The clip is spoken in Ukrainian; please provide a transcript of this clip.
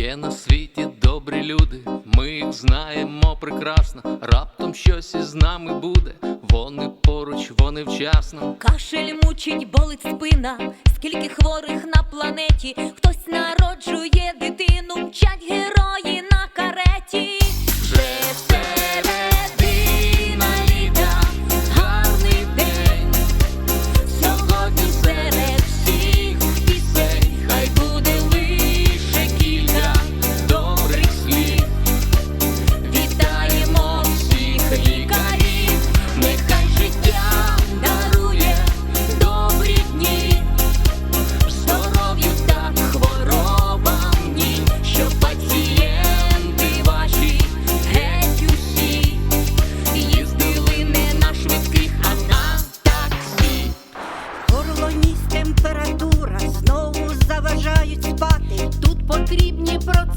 Є на світі добрі люди, ми їх знаємо прекрасно. Раптом щось із нами буде, вони поруч, вони вчасно. Кашель мучить, болить спина, скільки хворих на планеті, хтось народжує потрібні про.